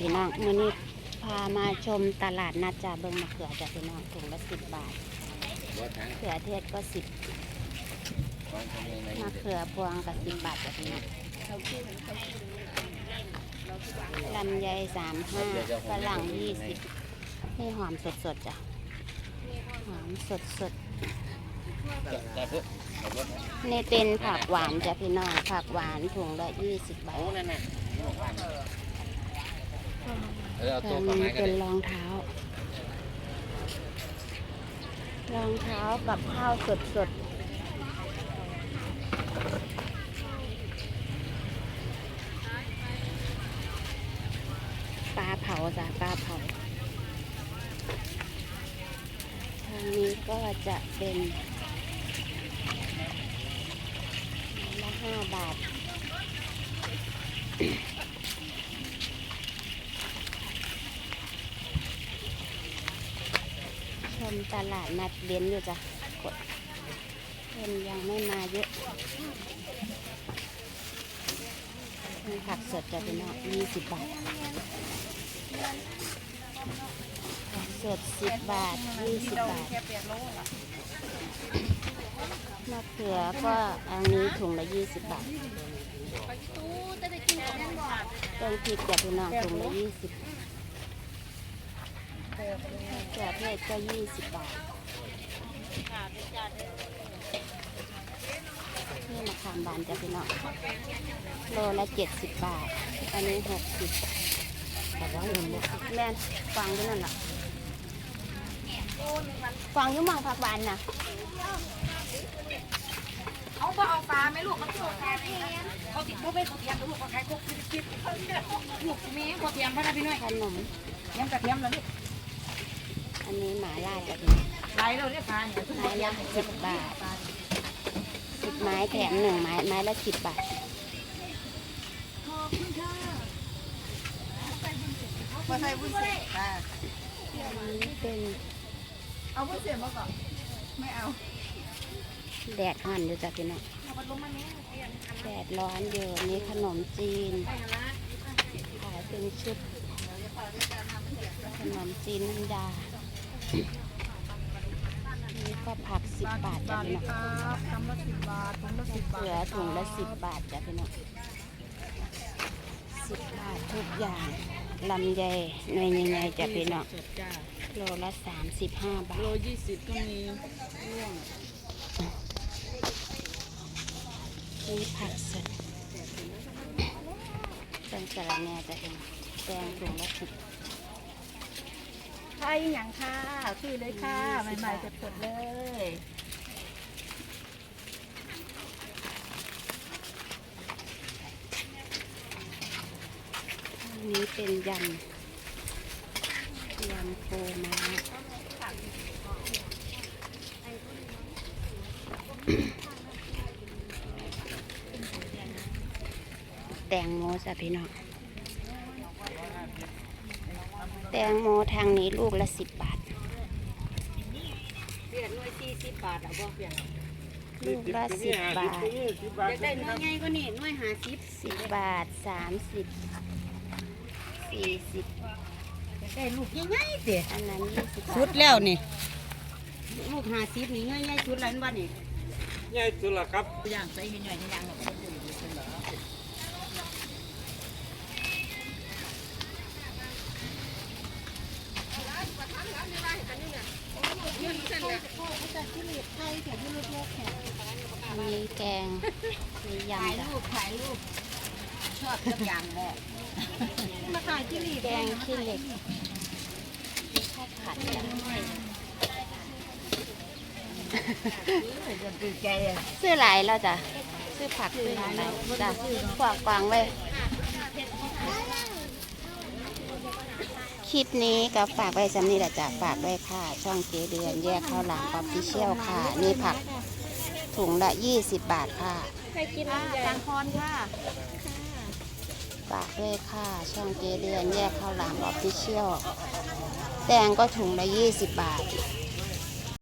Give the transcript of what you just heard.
พี่น้องมื้อนี้พามาชมตลาดนัดจ่าเบิงมะเขือจ้ะพี่น้องถุงละสิบบาทเขือเทศก็สิบวางทำยังไงมะเขือพวงกับสิบบาทจ้ะพี่น้องลำไยสามห้าฝรั่งยี่สิบนี่หอมสดสดๆจ้ะหอมสดสดเนี่เป็นผักหวานจ้ะพี่น้องผักหวานถุงละยี่สิบบาท เออเอาแถตัวมประมานี้ณกัเป็นนเลยรองเท้า รองเท้ากับข้าวสดสดๆปลาเผาจ้ะปลาเผา ทางนี้ก็จะเป็นไม้ละห้าบาท ชมตลาดนัดเบนอยู่จ้ะกดคนยังไม่มาเยอะมีผักสดจ้ะพี่น้องยี่สิบบาทผักสดสิบบาทยี่สิบบาทมะเขือก็อันนี้ถุงละยี่สิบบาทต้นพริกจ้ะพี่น้องถุงละยี่สิบ เขือเทศก็ยี่สิบบาท นี่มะขามบานจ้ะพี่น้องโลละเจ็ดสิบบาท อันนี้หกสิบแต่ว่าเงินบ่แม่นฟังอยู่นั่นล่ะฟังอยู่หมองผักหวานน่ะเอาบ่เอาปลาไหมลูกเขาโทรแทนเขาติดพวกไม่เขาเทียมลูกเขาขายพวกคิดคิดลูกมีเขาเทียมพระนะพี่น้อยขนมเทียมกระเทียมแล้วลูกอั นนี้หมาล่าจ้ะพี่น้องไหลเราเรียกปลาเนี่ยไม้ละสิบบาทสิบไม้แถมหนึ่งไม้ไม้ละสิบบาทมาใส่บุญเส้นอ่าอันนี้เป็นเอาบุญเส้นมาก่อนไม่เอา แดดห่อนอยู่จ้ะพี่น้องเอาพัดลมมาเนี้ยแดดร้อนอยู่อันนี่ขนมจีนไปหาละขายเป็นชุดขนมจีนน้ำยา นี่ก็ผักสิบบาทจ้ะพี่น้องทำละสิบบาทถุงละสิบบาทเสือถุงละสิบบาทจ้ะพี่น้องสิบบาททุกอย่างลำไยหน่วยใหญ่ๆจ้ะพี่น้องโลละสามสิบห้าบาทโลยี่สิบก็มีร่วงนี่ผักสดแตงสะระแหน่จ้ะพี่น้องแตงถุงละสิบ ใช่อย่างค่ะคือเลยค่ะใหม่ๆสดๆเลยอันนี้เป็นยำยำปูม้าแตงโมจ้ะพี่น้อง แตงโมทางนี้ลูกละสิบบาท เปลี่ยนหน่วยสี่สิบบาทอะบ่เปลี่ยนลูกละสิบบาทอยากได้หน่วยใหญ่ก็นี่หน่วยห้าสิบสิบบาทสามสิบสี่สิบอยากได้ลูกใหญ่ๆเตี๋ยอันนั้นยี่สิบบาชุทดแล้วนี่ ลูกห้าสิบนี่หน่วยใหญ่ชุดอะไรบ้านี่ใหญ่สุดละครับย่างใส่หน่วยๆย่างหรอ กอันนี้แกง มีถ่ายยำจ้ะรูปถ่ายรูปชอบทุกอย่างเลยมาถ่ายที่นี่แกงขี้เหล็กข้าวผัดจ้ะจะตื่นใจอะซื้อหลายแล้วจ้ะซื้อผักซื้อหลายจ้ะฝากกวางไว้ค ลิปนี้ก็ฝากไว้สำนี้แหละจ้ะฝากไว้ค่ะ ช่องเจเดือนแยกข้าวหลามออฟฟิเชียลค่ะ นี่ผักถุงละ 20 บาทค่ะตังคอนค่ะฝากด้วยค่ะ ช่องเจเดือนแยกข้าวหลามออฟฟิเชียลแตงก็ถุงละ 20 บาทค